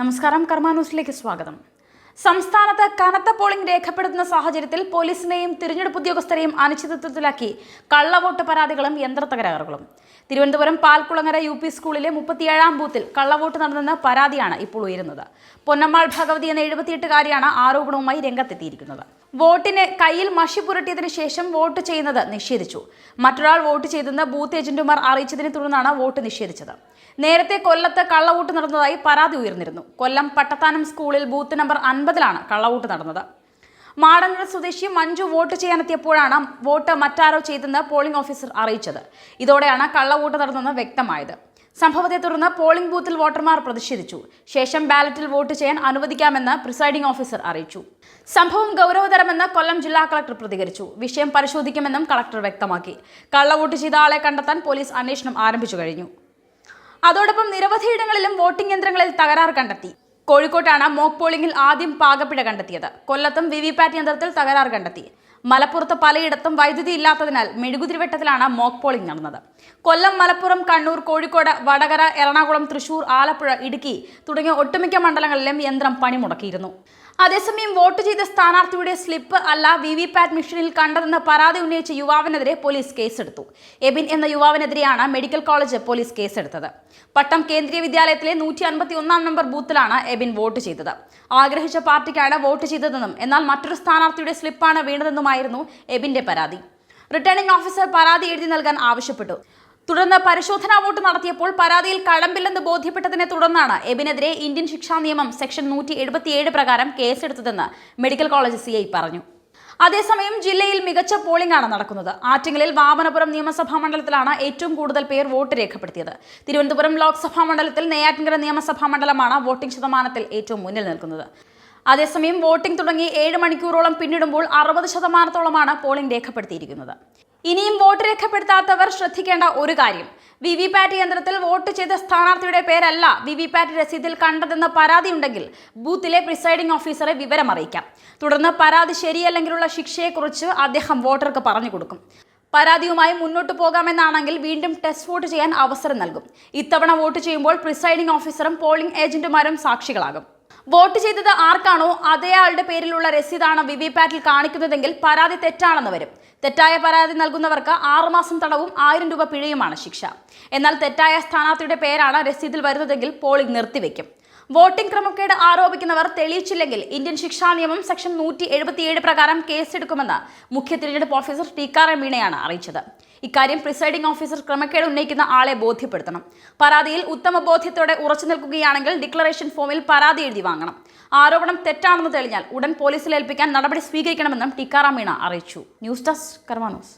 നമസ്കാരം കർമ്മ ന്യൂസിലേക്ക് സ്വാഗതം. സംസ്ഥാനത്ത് കനത്ത പോളിംഗ് രേഖപ്പെടുത്തുന്ന സാഹചര്യത്തിൽ പോലീസിനെയും തിരഞ്ഞെടുപ്പ് ഉദ്യോഗസ്ഥരെയും അനിശ്ചിതത്വത്തിലാക്കി കള്ളവോട്ട് പരാതികളും യന്ത്രത്തകരാറുകളും തിരുവനന്തപുരം പാൽക്കുളങ്ങര യു പി സ്കൂളിലെ മുപ്പത്തിയേഴാം ബൂത്തിൽ കള്ളവോട്ട് നടന്നെന്ന പരാതിയാണ് ഇപ്പോൾ ഉയരുന്നത്. പൊന്നമ്മാൾ ഭഗവതി എന്ന എഴുപത്തിയെട്ടുകാരിയാണ് ആരോപണവുമായി രംഗത്തെത്തിയിരിക്കുന്നത്. വോട്ടിന് കയ്യിൽ മഷി പുരട്ടിയതിനു ശേഷം വോട്ട് ചെയ്യുന്നത് നിഷേധിച്ചു. മറ്റൊരാൾ വോട്ട് ചെയ്തെന്ന് ബൂത്ത് ഏജന്റുമാർ അറിയിച്ചതിനെ തുടർന്നാണ് വോട്ട് നിഷേധിച്ചത്. നേരത്തെ കൊല്ലത്ത് കള്ളവോട്ട് നടന്നതായി പരാതി ഉയർന്നിരുന്നു. കൊല്ലം പട്ടത്താനം സ്കൂളിൽ ബൂത്ത് നമ്പർ അൻപതിലാണ് കള്ളവോട്ട് നടന്നത്. മാടന്നൂർ സ്വദേശി മഞ്ജു വോട്ട് ചെയ്യാനെത്തിയപ്പോഴാണ് വോട്ട് മറ്റാരോ ചെയ്തെന്ന് പോളിംഗ് ഓഫീസർ അറിയിച്ചത്. ഇതോടെയാണ് കള്ളവോട്ട് നടന്നതെന്ന് വ്യക്തമായത്. സംഭവത്തെ തുടർന്ന് പോളിംഗ് ബൂത്തിൽ വോട്ടർമാർ പ്രതിഷേധിച്ചു. ശേഷം ബാലറ്റിൽ വോട്ട് ചെയ്യാൻ അനുവദിക്കാമെന്ന് പ്രിസൈഡിംഗ് ഓഫീസർ അറിയിച്ചു. സംഭവം ഗൗരവതരമെന്ന് കൊല്ലം ജില്ലാ കളക്ടർ പ്രതികരിച്ചു. വിഷയം പരിശോധിക്കുമെന്നും കളക്ടർ വ്യക്തമാക്കി. കള്ളവോട്ട് ചെയ്ത ആളെ കണ്ടെത്താൻ പോലീസ് അന്വേഷണം ആരംഭിച്ചു കഴിഞ്ഞു. അതോടൊപ്പം നിരവധിയിടങ്ങളിലും വോട്ടിംഗ് യന്ത്രങ്ങളിൽ തകരാർ കണ്ടെത്തി. കോഴിക്കോട്ടാണ് മോക്ക് പോളിംഗിൽ ആദ്യം പാകപ്പിഴ കണ്ടെത്തിയത്. കൊല്ലത്തും വി വി പാറ്റ് യന്ത്രത്തിൽ തകരാർ കണ്ടെത്തി. മലപ്പുറത്ത് പലയിടത്തും വൈദ്യുതി ഇല്ലാത്തതിനാൽ മെഴുകുതിരിവട്ടത്തിലാണ് മോക്ക് പോളിംഗ് നടന്നത്. കൊല്ലം മലപ്പുറം കണ്ണൂർ കോഴിക്കോട് വടകര എറണാകുളം തൃശൂർ ആലപ്പുഴ ഇടുക്കി തുടങ്ങിയ ഒട്ടുമിക്ക മണ്ഡലങ്ങളിലും യന്ത്രം പണിമുടക്കിയിരുന്നു. അതേസമയം വോട്ട് ചെയ്ത സ്ഥാനാർത്ഥിയുടെ സ്ലിപ്പ് അല്ല വി വി പാറ്റ് മെഷീനിൽ കണ്ടതെന്ന് പരാതി ഉന്നയിച്ച യുവാവിനെതിരെ പോലീസ് കേസെടുത്തു. എബിൻ എന്ന യുവാവിനെതിരെയാണ് മെഡിക്കൽ കോളേജ് പോലീസ് കേസെടുത്തത്. പട്ടം കേന്ദ്രീയ വിദ്യാലയത്തിലെ നൂറ്റി അൻപത്തി ഒന്നാം നമ്പർ ബൂത്തിലാണ് എബിൻ വോട്ട് ചെയ്തത്. ആഗ്രഹിച്ച പാർട്ടിക്കാണ് വോട്ട് ചെയ്തതെന്നും എന്നാൽ മറ്റൊരു സ്ഥാനാർത്ഥിയുടെ സ്ലിപ്പാണ് വീണതെന്നുമായിരുന്നു എബിന്റെ പരാതി. റിട്ടേണിംഗ് ഓഫീസർ പരാതി എഴുതി നൽകാൻ ആവശ്യപ്പെട്ടു. തുടർന്ന് പരിശോധനാ വോട്ട് നടത്തിയപ്പോൾ പരാതിയിൽ കഴമ്പില്ലെന്ന് ബോധ്യപ്പെട്ടതിനെ തുടർന്നാണ് എബിനെതിരെ ഇന്ത്യൻ ശിക്ഷാ നിയമം സെക്ഷൻ നൂറ്റി എഴുപത്തിയേഴ് പ്രകാരം കേസെടുത്തതെന്ന് മെഡിക്കൽ കോളേജ് സി പറഞ്ഞു. അതേസമയം ജില്ലയിൽ മികച്ച പോളിംഗ് ആണ് നടക്കുന്നത്. ആറ്റിങ്ങലിൽ വാമനപുരം നിയമസഭാ മണ്ഡലത്തിലാണ് ഏറ്റവും കൂടുതൽ പേർ വോട്ട് രേഖപ്പെടുത്തിയത്. തിരുവനന്തപുരം ലോക്സഭാ മണ്ഡലത്തിൽ നെയ്യാറ്റിൻകര നിയമസഭാ മണ്ഡലമാണ് വോട്ടിംഗ് ശതമാനത്തിൽ ഏറ്റവും മുന്നിൽ നിൽക്കുന്നത്. അതേസമയം വോട്ടിംഗ് തുടങ്ങി ഏഴ് മണിക്കൂറോളം പിന്നിടുമ്പോൾ അറുപത് ശതമാനത്തോളമാണ് പോളിംഗ് രേഖപ്പെടുത്തിയിരിക്കുന്നത്. ഇനിയും വോട്ട് രേഖപ്പെടുത്താത്തവർ ശ്രദ്ധിക്കേണ്ട ഒരു കാര്യം. വി വി പാറ്റ് യന്ത്രത്തിൽ വോട്ട് ചെയ്ത സ്ഥാനാർത്ഥിയുടെ പേരല്ല വി വി പാറ്റ് രസീതിൽ കണ്ടതെന്ന പരാതിയുണ്ടെങ്കിൽ ബൂത്തിലെ പ്രിസൈഡിംഗ് ഓഫീസറെ വിവരം അറിയിക്കാം. തുടർന്ന് പരാതി ശരിയല്ലെങ്കിലുള്ള ശിക്ഷയെക്കുറിച്ച് അദ്ദേഹം വോട്ടർക്ക് പറഞ്ഞു കൊടുക്കും. പരാതിയുമായി മുന്നോട്ട് പോകാമെന്നാണെങ്കിൽ വീണ്ടും ടെസ്റ്റ് വോട്ട് ചെയ്യാൻ അവസരം നൽകും. ഇത്തവണ വോട്ട് ചെയ്യുമ്പോൾ പ്രിസൈഡിംഗ് ഓഫീസറും പോളിംഗ് ഏജന്റുമാരും സാക്ഷികളാകും. വോട്ട് ചെയ്തത് ആർക്കാണോ അതേയാളുടെ പേരിലുള്ള രസീതാണ് വി വി പാറ്റിൽ കാണിക്കുന്നതെങ്കിൽ പരാതി തെറ്റാണെന്ന് വരും. തെറ്റായ പരാതി നൽകുന്നവർക്ക് ആറുമാസം തടവും ആയിരം രൂപ പിഴയുമാണ് ശിക്ഷ. എന്നാൽ തെറ്റായ സ്ഥാനാർത്ഥിയുടെ പേരാണ് രസീതിൽ വരുന്നതെങ്കിൽ പോളിംഗ് നിർത്തിവെക്കും. വോട്ടിംഗ് ക്രമക്കേട് ആരോപിക്കുന്നവർ തെളിയിച്ചില്ലെങ്കിൽ ഇന്ത്യൻ ശിക്ഷാ നിയമം സെക്ഷൻ നൂറ്റി എഴുപത്തിയേഴ് പ്രകാരം കേസെടുക്കുമെന്ന് മുഖ്യ തിരഞ്ഞെടുപ്പ് ഓഫീസർ ടിക്കാറാം മീണയാണ് അറിയിച്ചത്. ഇക്കാര്യം പ്രിസൈഡിംഗ് ഓഫീസർ ക്രമക്കേട് ഉന്നയിക്കുന്ന ആളെ ബോധ്യപ്പെടുത്തണം. പരാതിയിൽ ഉത്തമ ബോധ്യത്തോടെ ഉറച്ചു നിൽക്കുകയാണെങ്കിൽ ഡിക്ലറേഷൻ ഫോമിൽ പരാതി എഴുതി വാങ്ങണം. ആരോപണം തെറ്റാണെന്ന് തെളിഞ്ഞാൽ ഉടൻ പോലീസിൽ ഏൽപ്പിക്കാൻ നടപടി സ്വീകരിക്കണമെന്നും ടിക്കാറാം മീണ അറിയിച്ചു. News desk കർമാനോസ്